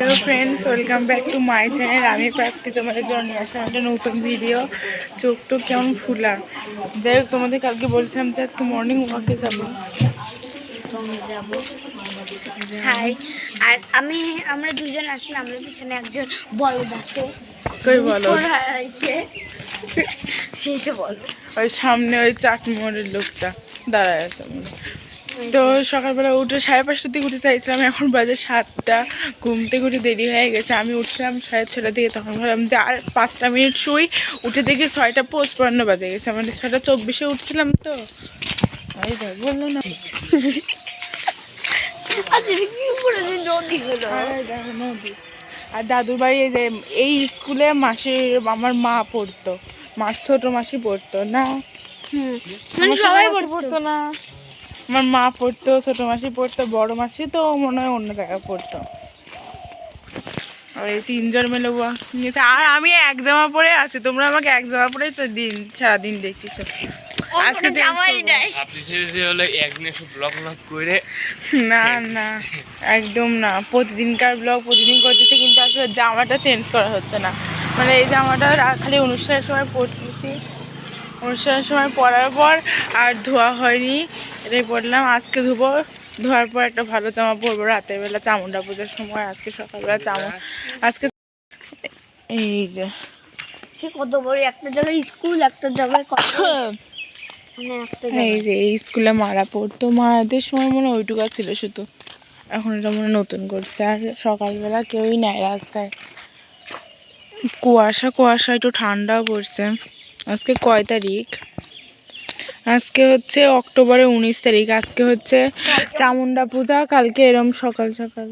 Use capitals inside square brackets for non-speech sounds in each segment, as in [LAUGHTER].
Hello friends welcome back to my channel আমি প্রাপ্তি তোমাদের জন্য নিয়ে আসলাম একটা নতুন ভিডিও চোখ টোক কেমন ফুলা। যাই হোক তোমাদের কালকে বলছিলাম যে আজকে মর্নিং ওয়াকে যাব। হাই আর আমি আমরা দুজন আসলে আমরা পিছনে একজন কই বলো? [LAUGHS] সেইটা বলো। ওই সামনে ওই চাটমোড়ের লোকটা। দাঁড়ায় আছে তো সকালবেলা উঠে সাড়ে পাঁচটার দিকে উঠে চাইছিলাম এখন বাজে সাতটা। ঘুমতে উঠে দেরি হয়ে গেছে। আমি উঠছিলাম সাড়ে ছটার দিকে তখন ভাবলাম যে আর পাঁচটা মিনিট শুই। উঠে দেখি ছয়টা পঁচপান্ন বাজে গেছে মানে ছয়টা চব্বিশে উঠছিলাম তো। দেখ বলল না। আচ্ছা। আর দাদুর বাড়ি এই যে এই স্কুলে মাসি আমার মা পড়তো। মাস ছোট মাসি পড়তো না। মানে ছোট সবাই পড়তো না। আমার মা পড়তো ছোট মাসি পড়তো বড় মাসি তো মনে হয় অন্য জায়গায় পড়তো। আর এই তিনজন মিলে নিয়েছে। আর আমি এক জামা পরে আছি তোমরা আমাকে এক জামা পরে তো দিন সারাদিন দেখতেছো। করে না না একদম না। প্রতিদিনকার ব্লগ প্রতিদিন করতেছে কিন্তু আসলে জামাটা চেঞ্জ করা হচ্ছে না। মানে এই জামাটা খালি অনুষ্ঠানের সময় পরতেছি। অনুষ্ঠানের সময় পরার পর আর ধোয়া হয়নি এটাই পরলাম আজকে ধুবো ধোয়ার পর একটা ভালো জামা পরবো। রাতের বেলা চামুন্ডা পুজোর সময় আজকে সকালবেলা চামুন আজকে এই যে। সে কত বড় একটা জায়গায় স্কুল একটা জায়গায় কত? মানে এই যে এই স্কুলে মারা পড়তো মাদের সময় মনে ওইটুকু ছিল শুধু। এখন এটা মনে নতুন করছে। আর সকালবেলা কেউই নেয় রাস্তায়। কুয়াশা কুয়াশা একটু ঠান্ডাও পড়ছে। আজকে কয় তারিখ? আজকে হচ্ছে অক্টোবরের উনিশ তারিখ। আজকে হচ্ছে চামুন্ডা পূজা কালকে এরম সকাল সকাল।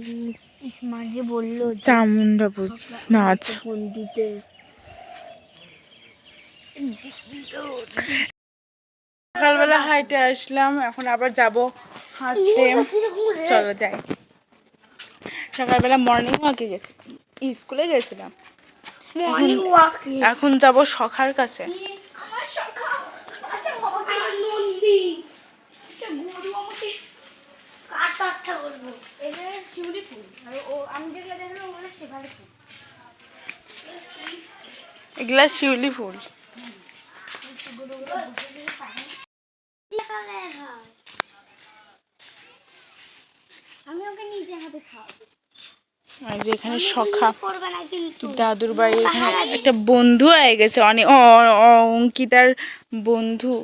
মা যে বলল চামুন্ডা পূজা। নাচ সকালবেলা হাইটে আসলাম এখন আবার যাব হাঁটতে। চলো যাই। সকালবেলা মর্নিং ওয়াকে গেছি স্কুলে গেছিলাম। এখন যাব সখার কাছে। এগুলা শিউলি ফুল। আমি ওকে নিজে হাতে খাওয়াবো। আর যে এখানে সখা দাদুর বাড়ি এখানে একটা বন্ধু হয়ে গেছে অনেক অ- অ- অঙ্কিতার বন্ধু।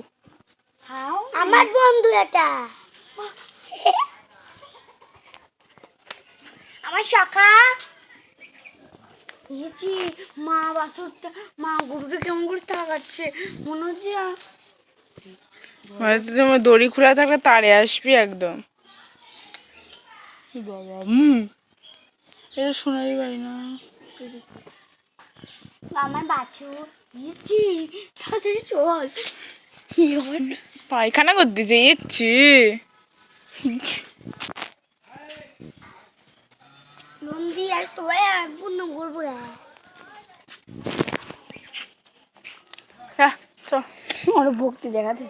আমার বন্ধু এটা। আমার শাখা দেখেছি মা বাছুরটা মা গরুটা কেমন করে তাকাচ্ছে মনে হচ্ছে হয়তো তোমার দড়ি খোলা থাকলে তারে আসবি একদম। বাবা হুম। এটা সোনারি বাড়ি না। আমার বাছুর। দেখেছি তাড়াতাড়ি চল। পায়খানা করতে যেয়েছি নন্দী আর তোরা পূর্ণ করব না। হ্যাঁ চল। আমার ভক্তি দেখাতে।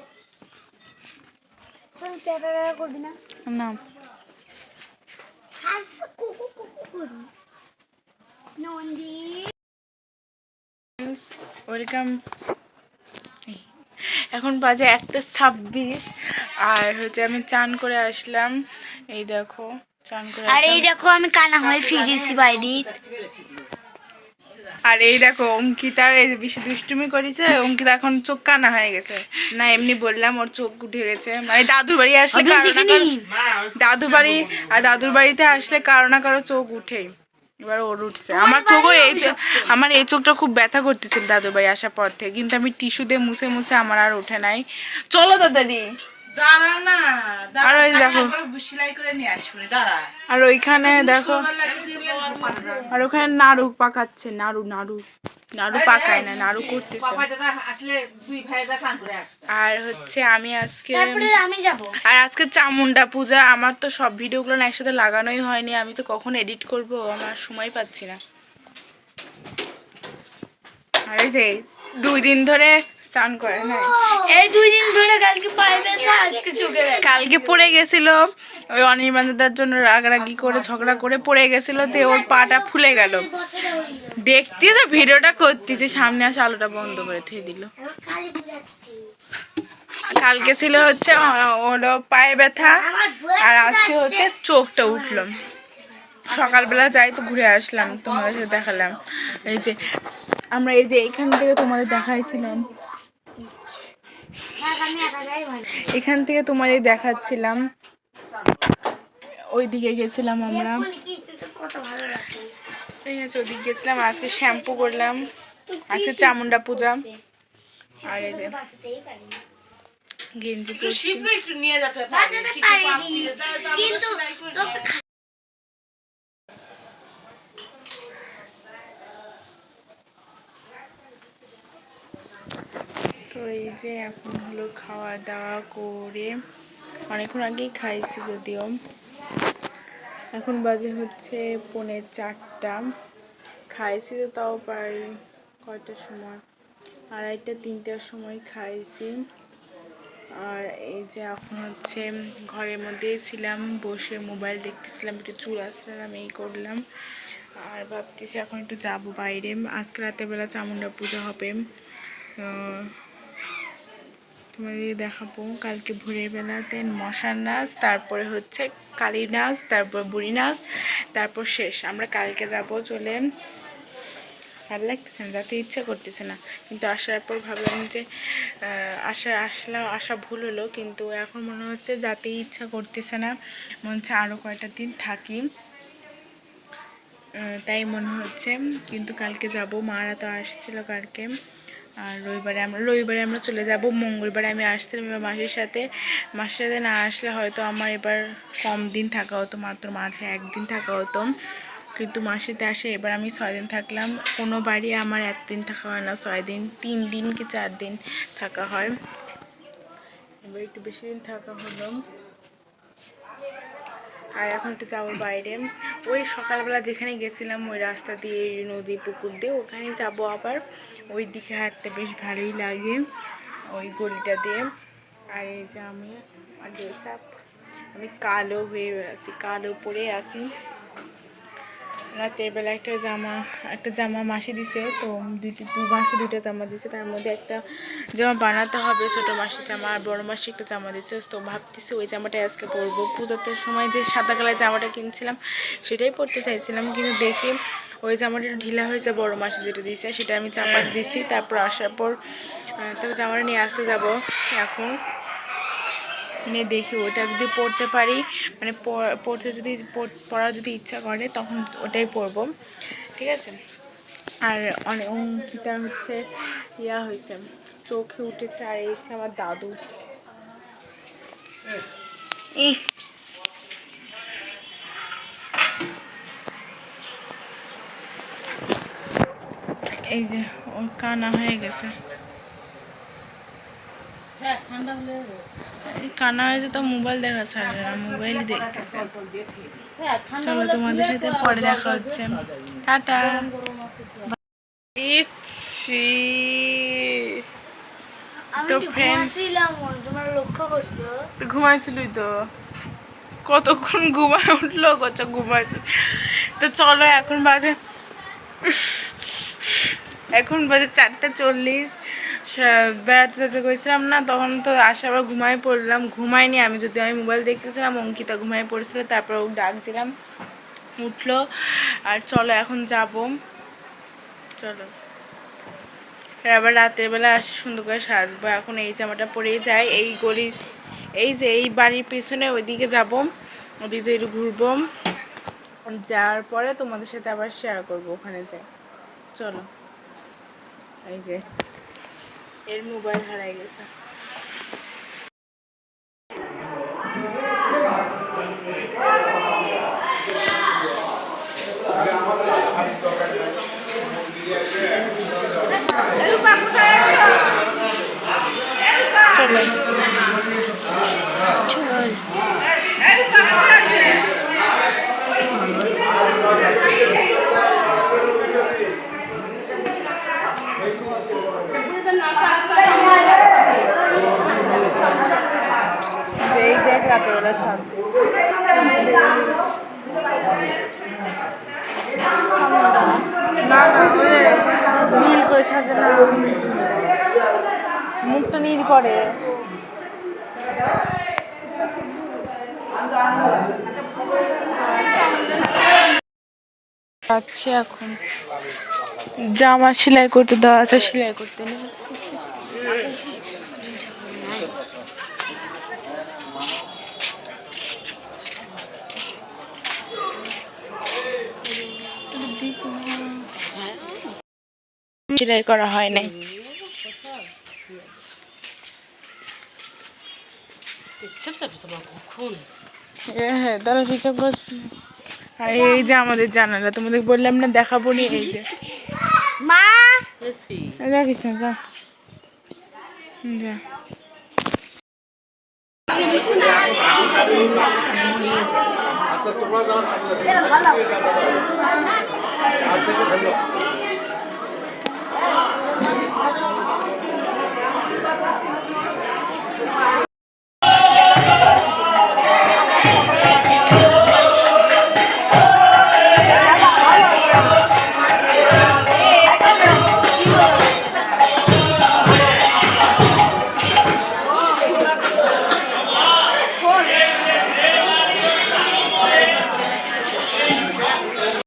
করবি না? না। করি। নন্দী ওয়েলকাম এখন বাজে একটা ছাব্বিশ আর হচ্ছে আমি চান করে আসলাম। এই দেখো চান করে আর এই দেখো আমি কানা হয়ে ফিরেছি বাইরে আর এই দেখো অঙ্কিতার বেশি দুষ্টুমি করেছে অঙ্কিতা এখন চোখ কানা হয়ে গেছে। না এমনি বললাম ওর চোখ উঠে গেছে। মানে দাদুর বাড়ি আসলে আপনি কারও না কারও দাদুর বাড়ি আর দাদুর বাড়িতে আসলে কারও না কারও চোখ উঠেই। এবার ওর উঠছে। আমার চোখও এই আমার এই চোখটা খুব ব্যথা করতেছিল দাদুর বাড়ি আসার পর থেকে। কিন্তু আমি টিস্যু দিয়ে মুছে মুছে আমার আর ওঠে নাই। চলো না আর ওইখানে দেখো। আর ওখানে নাড়ু পাকাচ্ছে নাড়ু নাড়ু। নাড়ু পাকায় না নাড়ু করতেছে। পাপা দাদা আসলে দুই ভাই যা চান করে আস আর হচ্ছে আমি আজকে আমি যাব। আর আজকে চামুন্ডা পূজা আমার তো সব ভিডিওগুলো না একসাথে লাগানোই হয়নি আমি তো কখন এডিট করব আমার সময় পাচ্ছি না। আর এই যে দুই দিন ধরে চান করে না এই দুই দিন ধরে কালকে পায়ে ব্যথা আজকে চোখে কালকে পড়ে গেছিল ওই অনির্বাণদার জন্য রাগারাগি করে ঝগড়া করে পড়ে গেছিল তো ওর পাটা ফুলে গেল। দেখতে যে ভিডিওটা করতেছি সামনে আসে আলোটা বন্ধ করে থুয়ে দিল। কালী কালকে ছিল হচ্ছে হলো পায়ে ব্যথা আর আজকে হচ্ছে চোখটা উঠল। সকালবেলা যাই তো ঘুরে আসলাম তোমাদের সাথে দেখালাম। এই যে আমরা এই যে এখান থেকে তোমাদের দেখাইছিলাম। এখান থেকে তোমাদের দেখাচ্ছিলাম ওইদিকে গেছিলাম আমরা মানে ঠিক আছে ওদিকে গেছিলাম আজকে শ্যাম্পু করলাম আজকে চামুন্ডা পূজা আর এই যে গেঞ্জি নিয়ে যেতে পারি বাঁচাতে পারিনি কিন্তু তোকে তো এই যে এখন হলো খাওয়া দাওয়া করে অনেকক্ষণ আগেই খাইছি যদিও। এখন বাজে হচ্ছে পৌনে চারটা। খাইছি তো তাও প্রায় কয়টার সময়? আড়াইটা, তিনটার সময় খাইছি। আর এই যে এখন হচ্ছে ঘরের মধ্যেই ছিলাম, বসে মোবাইল দেখতেছিলাম, একটু চুল আসলাম এই করলাম। আর ভাবতেছি এখন একটু যাব বাইরে। আজকে রাতের বেলা চামুন্ডা পুজো হবে। তোমাদের দেখাবো। কালকে ভোরের বেলাতে মশার নাচ, তারপরে হচ্ছে কালী নাচ, তারপর বুড়ি নাচ, তারপর শেষ। আমরা কালকে যাব চলে ভালো লাগতেছে না, যাতে ইচ্ছা করতেছে না। কিন্তু আসার পর ভাবলাম যে আসা আসলাম আসা ভুল হলো, কিন্তু এখন মনে হচ্ছে যাতে ইচ্ছা করতেছে না। মনে হচ্ছে আরও কয়টা দিন থাকি। তাই মনে হচ্ছে, কিন্তু কালকে যাব। মারা তো আসছিল কালকে। আর রবিবারে আমরা রবিবারে আমরা চলে যাব, মঙ্গলবারে আমি আসছিলাম এবার মাসির সাথে। মাসির সাথে না আসলে হয়তো আমার এবার কম দিন থাকা হতো, মাত্র মাঝে একদিন থাকা হতো। কিন্তু মাসিতে আসে, এবার আমি ছয় দিন থাকলাম। কোনো বাড়ি আমার একদিন থাকা হয় না, ছয় দিন, তিন দিন কি চার দিন থাকা হয়। এবার একটু বেশি দিন থাকা হলো। আর এখন একটু যাব বাইরে। ওই সকালবেলা যেখানে গেছিলাম, ওই রাস্তা দিয়ে নদী, পুকুর দিয়ে ওখানে যাব আবার। ওই দিকে হাঁটতে বেশ ভালোই লাগে, ওই গলিটা দিয়ে। আর এই যে আমি আর আমি কালো হয়ে আছি, কালো পরে আছি। রাতের বেলা একটা জামা একটা জামা মাসি দিছে, তো দুইটি দু মাসে দুইটা জামা দিছে, তার মধ্যে একটা জামা বানাতে হবে, ছোটো মাসির জামা আর বড় মাসি একটা জামা দিচ্ছে তো ভাবতেছি ওই জামাটাই আজকে পরবো। পুজোতে সময় যে সাদা কালার জামাটা কিনছিলাম, সেটাই পরতে চাইছিলাম, কিন্তু দেখি ওই জামাটা ঢিলা হয়েছে বড় মাসি যেটা দিয়েছে সেটা আমি চাপা দিচ্ছি তারপর আসার পর তারপর জামাটা নিয়ে আসতে যাব। এখন নিয়ে দেখি ওটা যদি পড়তে পারি মানে পড়তে যদি, পড়- পড়ার যদি ইচ্ছা করে তখন ওটাই পরবো ঠিক আছে? আর অনেক অঙ্কিতা হচ্ছে, ইয়া হয়েছে চোখে উঠেছে আর হচ্ছে আমার দাদু। এই যে, ওর কানা হয়ে গেছে। হ্যাঁ ঠান্ডা হলে কানা হয়েছে তো মোবাইল দেখা ছাড়ে না মোবাইলই দেখতেছে। চলো তোমাদের সাথে পরে দেখা হচ্ছে। টাটা। ইচ্ছি তো করছ? তুই তো। কতক্ষণ ঘুমায় উঠল কত ঘুমাইছিল তো চলো এখন বাজে এখন বাজে চারটে চল্লিশ। বেড়াতে যেতে গেছিলাম না, তখন তো আসার পর ঘুমাই পড়লাম। ঘুমাইনি আমি, যদি আমি মোবাইল দেখতেছিলাম, অঙ্কিতা ঘুমাই পড়েছিল, তারপর ও ডাক দিলাম, উঠল, আর চলো এখন যাব। চলো। আবার রাতের বেলা আসি, সুন্দর করে সাজবো। এখন এই জামাটা পরেই যাই, এই গলির, এই যে এই বাড়ির পেছনে ওইদিকে যাব, ওদিকে ঘুরবো। যাওয়ার পরে তোমাদের সাথে আবার শেয়ার করব ওখানে যাই। চলো। এই যে। এর মোবাইল হারাই গেছে। চলো। মুখটা নীল করে। যাচ্ছে এখন। জামা সেলাই করতে দেওয়া আছে সেলাই করতে। নিয়ে সেলাই করা হয় নাই। হ্যাঁ তারা হিসাব করছে আর এই যে আমাদের জানালা তোমাদের বললাম না দেখাবো নি এই যে। মা! রাখিস না যা। যা। ভালো